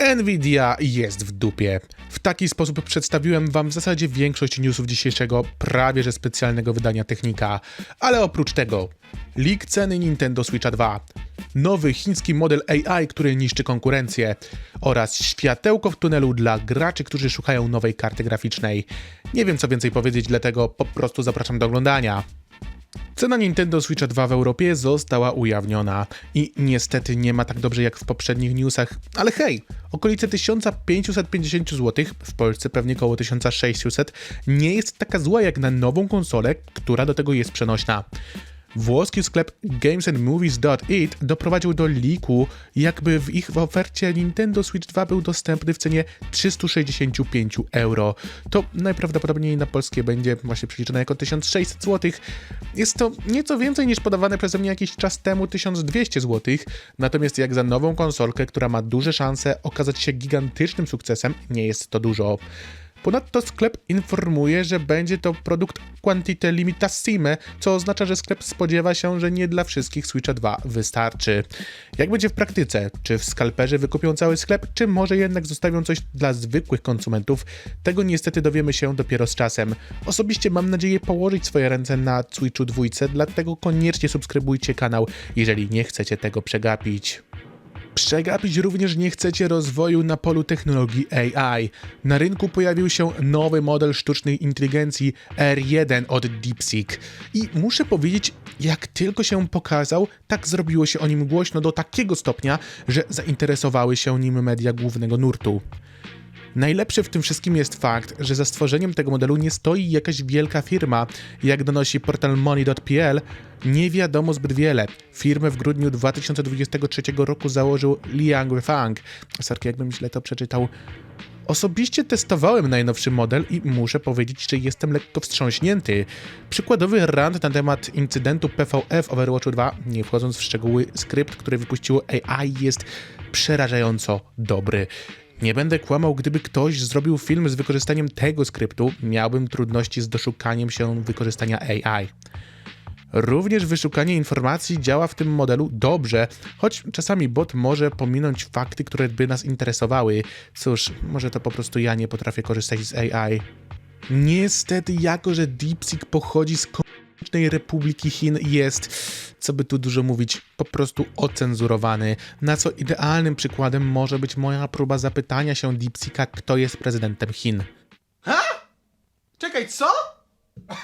Nvidia jest w dupie. W taki sposób przedstawiłem wam w zasadzie większość newsów dzisiejszego prawie że specjalnego wydania Technika. Ale oprócz tego, leak ceny Nintendo Switcha 2, nowy chiński model AI, który niszczy konkurencję oraz światełko w tunelu dla graczy, którzy szukają nowej karty graficznej. Nie wiem co więcej powiedzieć, dlatego po prostu zapraszam do oglądania. Cena Nintendo Switcha 2 w Europie została ujawniona i niestety nie ma tak dobrze jak w poprzednich newsach, ale hej, okolice 1550 zł, w Polsce pewnie około 1600, nie jest taka zła jak na nową konsolę, która do tego jest przenośna. Włoski sklep gamesandmovies.it doprowadził do liku, jakby w ich ofercie Nintendo Switch 2 był dostępny w cenie 365 euro. To najprawdopodobniej na polskie będzie właśnie przeliczone jako 1600 zł. Jest to nieco więcej niż podawane przeze mnie jakiś czas temu 1200 zł, natomiast jak za nową konsolkę, która ma duże szanse okazać się gigantycznym sukcesem, nie jest to dużo. Ponadto sklep informuje, że będzie to produkt quantity limitissime, co oznacza, że sklep spodziewa się, że nie dla wszystkich Switcha 2 wystarczy. Jak będzie w praktyce? Czy w skalperzy wykupią cały sklep, czy może jednak zostawią coś dla zwykłych konsumentów? Tego niestety dowiemy się dopiero z czasem. Osobiście mam nadzieję położyć swoje ręce na Switchu 2, dlatego koniecznie subskrybujcie kanał, jeżeli nie chcecie tego przegapić. Przegapić również nie chcecie rozwoju na polu technologii AI. Na rynku pojawił się nowy model sztucznej inteligencji R1 od DeepSeek. I muszę powiedzieć, jak tylko się pokazał, tak zrobiło się o nim głośno do takiego stopnia, że zainteresowały się nim media głównego nurtu. Najlepszy w tym wszystkim jest fakt, że za stworzeniem tego modelu nie stoi jakaś wielka firma. Jak donosi portal money.pl, nie wiadomo zbyt wiele. Firmę w grudniu 2023 roku założył Liang Fang. Sorki, jakbym źle to przeczytał. Osobiście testowałem najnowszy model i muszę powiedzieć, że jestem lekko wstrząśnięty. Przykładowy rant na temat incydentu PVE w Overwatchu 2, nie wchodząc w szczegóły, skrypt, który wypuściło AI jest przerażająco dobry. Nie będę kłamał, gdyby ktoś zrobił film z wykorzystaniem tego skryptu, miałbym trudności z doszukaniem się wykorzystania AI. Również wyszukanie informacji działa w tym modelu dobrze, choć czasami bot może pominąć fakty, które by nas interesowały. Cóż, może to po prostu ja nie potrafię korzystać z AI. Niestety, jako że DeepSeek pochodzi z Republiki Chin jest, co by tu dużo mówić, po prostu ocenzurowany, na co idealnym przykładem może być moja próba zapytania się DeepSeeka, kto jest prezydentem Chin. Ha? Czekaj, co?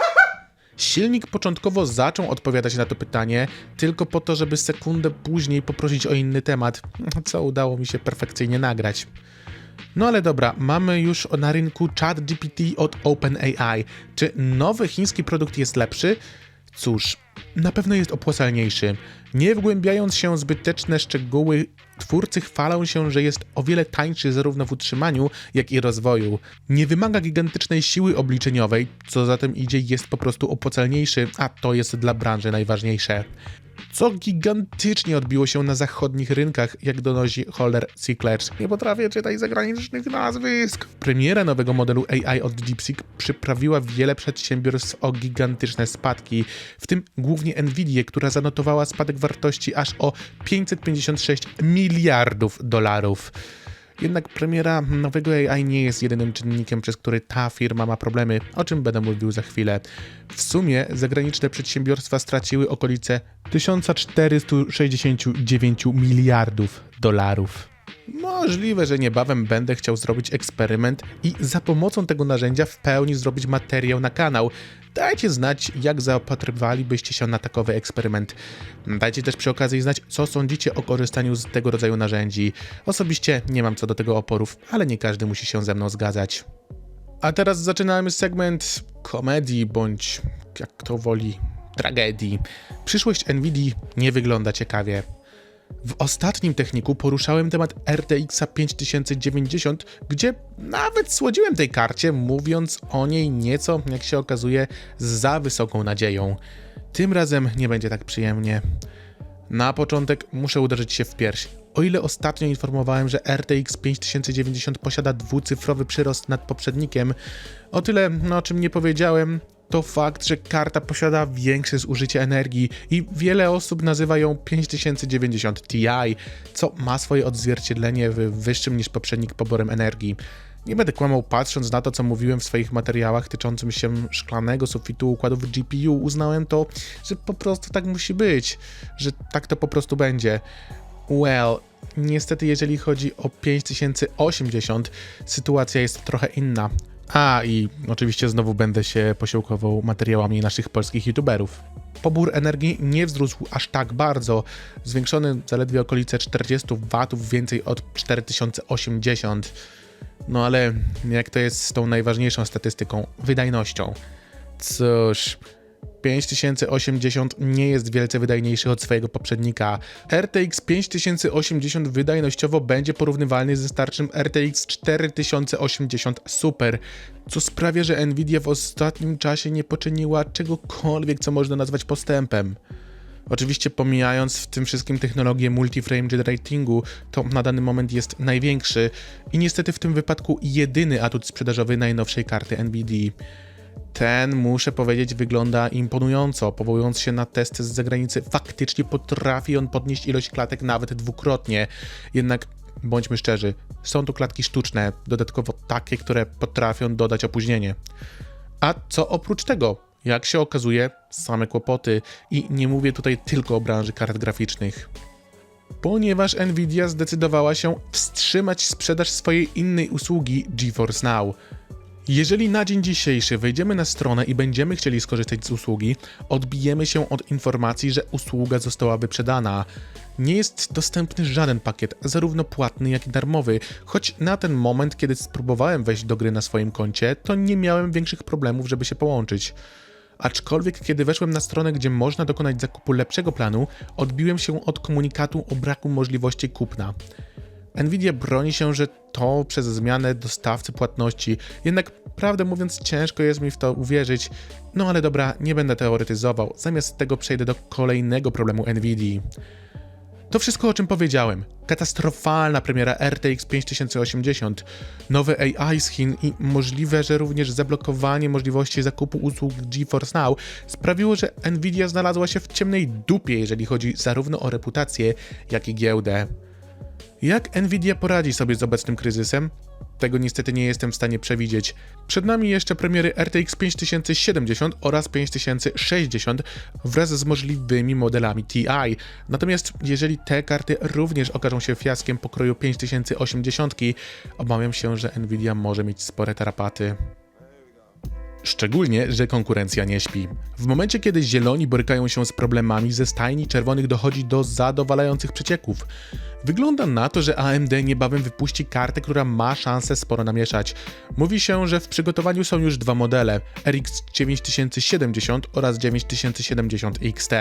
Silnik początkowo zaczął odpowiadać na to pytanie, tylko po to, żeby sekundę później poprosić o inny temat, co udało mi się perfekcyjnie nagrać. No ale dobra, mamy już na rynku ChatGPT od OpenAI. Czy nowy chiński produkt jest lepszy? Cóż, na pewno jest opłacalniejszy. Nie wgłębiając się w zbyteczne szczegóły, twórcy chwalą się, że jest o wiele tańszy zarówno w utrzymaniu, jak i rozwoju. Nie wymaga gigantycznej siły obliczeniowej, co za tym idzie jest po prostu opłacalniejszy, a to jest dla branży najważniejsze co gigantycznie odbiło się na zachodnich rynkach, jak donosi Holder Sicklerz. Nie potrafię czytać zagranicznych nazwisk. Premiera nowego modelu AI od DeepSeek przyprawiła wiele przedsiębiorstw o gigantyczne spadki, w tym głównie Nvidia, która zanotowała spadek wartości aż o 556 miliardów dolarów. Jednak premiera nowego AI nie jest jedynym czynnikiem, przez który ta firma ma problemy, o czym będę mówił za chwilę. W sumie zagraniczne przedsiębiorstwa straciły okolice 1469 miliardów dolarów. Możliwe, że niebawem będę chciał zrobić eksperyment i za pomocą tego narzędzia w pełni zrobić materiał na kanał. Dajcie znać, jak zaopatrywalibyście się na takowy eksperyment. Dajcie też przy okazji znać, co sądzicie o korzystaniu z tego rodzaju narzędzi. Osobiście nie mam co do tego oporów, ale nie każdy musi się ze mną zgadzać. A teraz zaczynamy segment komedii, bądź jak kto woli, tragedii. Przyszłość Nvidia nie wygląda ciekawie. W ostatnim techniku poruszałem temat RTX 5090, gdzie nawet słodziłem tej karcie, mówiąc o niej nieco, jak się okazuje, z za wysoką nadzieją. Tym razem nie będzie tak przyjemnie. Na początek muszę uderzyć się w pierś. O ile ostatnio informowałem, że RTX 5090 posiada dwucyfrowy przyrost nad poprzednikiem, o tyle, no, o czym nie powiedziałem, to fakt, że karta posiada większe zużycie energii i wiele osób nazywa ją 5090 Ti, co ma swoje odzwierciedlenie w wyższym niż poprzednik poborem energii. Nie będę kłamał, patrząc na to, co mówiłem w swoich materiałach tyczącym się szklanego sufitu układów GPU, uznałem to, że po prostu tak musi być, że tak to po prostu będzie. Well, niestety jeżeli chodzi o 5080, sytuacja jest trochę inna. A i oczywiście znowu będę się posiłkował materiałami naszych polskich youtuberów. Pobór energii nie wzrósł aż tak bardzo, zwiększony zaledwie okolice 40 W więcej od 4080. No ale jak to jest z tą najważniejszą statystyką wydajnością? Cóż, 5080 nie jest wielce wydajniejszy od swojego poprzednika. RTX 5080 wydajnościowo będzie porównywalny ze starszym RTX 4080 Super, co sprawia, że Nvidia w ostatnim czasie nie poczyniła czegokolwiek, co można nazwać postępem. Oczywiście pomijając w tym wszystkim technologię multiframe generatingu, to na dany moment jest największy i niestety w tym wypadku jedyny atut sprzedażowy najnowszej karty NVIDIA. Ten, muszę powiedzieć, wygląda imponująco. Powołując się na testy z zagranicy, faktycznie potrafi on podnieść ilość klatek nawet dwukrotnie. Jednak bądźmy szczerzy, są to klatki sztuczne, dodatkowo takie, które potrafią dodać opóźnienie. A co oprócz tego? Jak się okazuje, same kłopoty. I nie mówię tutaj tylko o branży kart graficznych. Ponieważ Nvidia zdecydowała się wstrzymać sprzedaż swojej innej usługi GeForce Now. Jeżeli na dzień dzisiejszy wejdziemy na stronę i będziemy chcieli skorzystać z usługi, odbijemy się od informacji, że usługa została wyprzedana. Nie jest dostępny żaden pakiet, zarówno płatny, jak i darmowy, choć na ten moment, kiedy spróbowałem wejść do gry na swoim koncie, to nie miałem większych problemów, żeby się połączyć. Aczkolwiek, kiedy weszłem na stronę, gdzie można dokonać zakupu lepszego planu, odbiłem się od komunikatu o braku możliwości kupna. Nvidia broni się, że to przez zmianę dostawcy płatności, jednak prawdę mówiąc ciężko jest mi w to uwierzyć. No ale dobra, nie będę teoretyzował, zamiast tego przejdę do kolejnego problemu Nvidii. To wszystko o czym powiedziałem. Katastrofalna premiera RTX 5080, nowe AI z Chin i możliwe, że również zablokowanie możliwości zakupu usług GeForce Now sprawiło, że Nvidia znalazła się w ciemnej dupie, jeżeli chodzi zarówno o reputację, jak i giełdę. Jak Nvidia poradzi sobie z obecnym kryzysem? Tego niestety nie jestem w stanie przewidzieć. Przed nami jeszcze premiery RTX 5070 oraz 5060 wraz z możliwymi modelami TI. Natomiast jeżeli te karty również okażą się fiaskiem pokroju 5080, obawiam się, że Nvidia może mieć spore tarapaty. Szczególnie, że konkurencja nie śpi. W momencie, kiedy zieloni borykają się z problemami, ze stajni czerwonych dochodzi do zadowalających przecieków. Wygląda na to, że AMD niebawem wypuści kartę, która ma szansę sporo namieszać. Mówi się, że w przygotowaniu są już dwa modele RX 9070 oraz 9070 XT.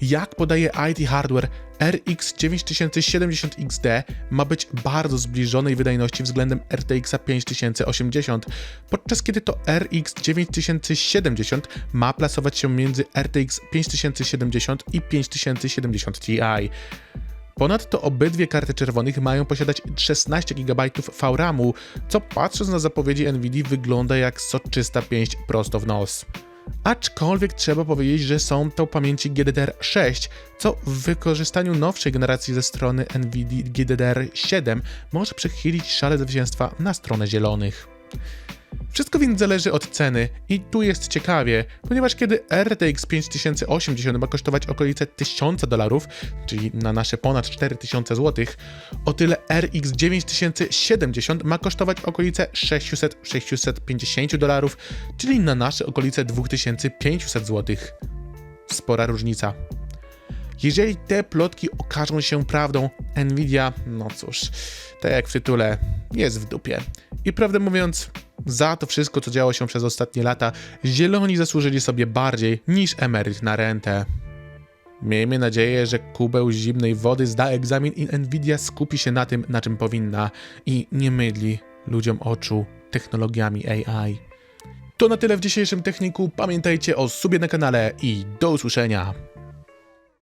Jak podaje IT Hardware, RX 9070 XD ma być bardzo zbliżonej wydajności względem RTX 5080, podczas kiedy to RX 9070 ma plasować się między RTX 5070 i 5070 Ti. Ponadto obydwie karty czerwonych mają posiadać 16 GB VRAMu, co patrząc na zapowiedzi Nvidia wygląda jak soczysta pięść prosto w nos. Aczkolwiek trzeba powiedzieć, że są to pamięci GDDR6, co w wykorzystaniu nowszej generacji ze strony NVIDIA GDDR7 może przechylić szale zwycięstwa na stronę zielonych. Wszystko więc zależy od ceny i tu jest ciekawie, ponieważ kiedy RTX 5080 ma kosztować okolice 1000 dolarów, czyli na nasze ponad 4000 zł, o tyle RX 9070 ma kosztować okolice 600-650 dolarów, czyli na nasze okolice 2500 zł. Spora różnica. Jeżeli te plotki okażą się prawdą, Nvidia, no cóż, tak jak w tytule, jest w dupie. I prawdę mówiąc, za to wszystko, co działo się przez ostatnie lata, zieloni zasłużyli sobie bardziej niż emeryt na rentę. Miejmy nadzieję, że kubeł zimnej wody zda egzamin i Nvidia skupi się na tym, na czym powinna i nie mydli ludziom oczu technologiami AI. To na tyle w dzisiejszym techniku. Pamiętajcie o subie na kanale i do usłyszenia.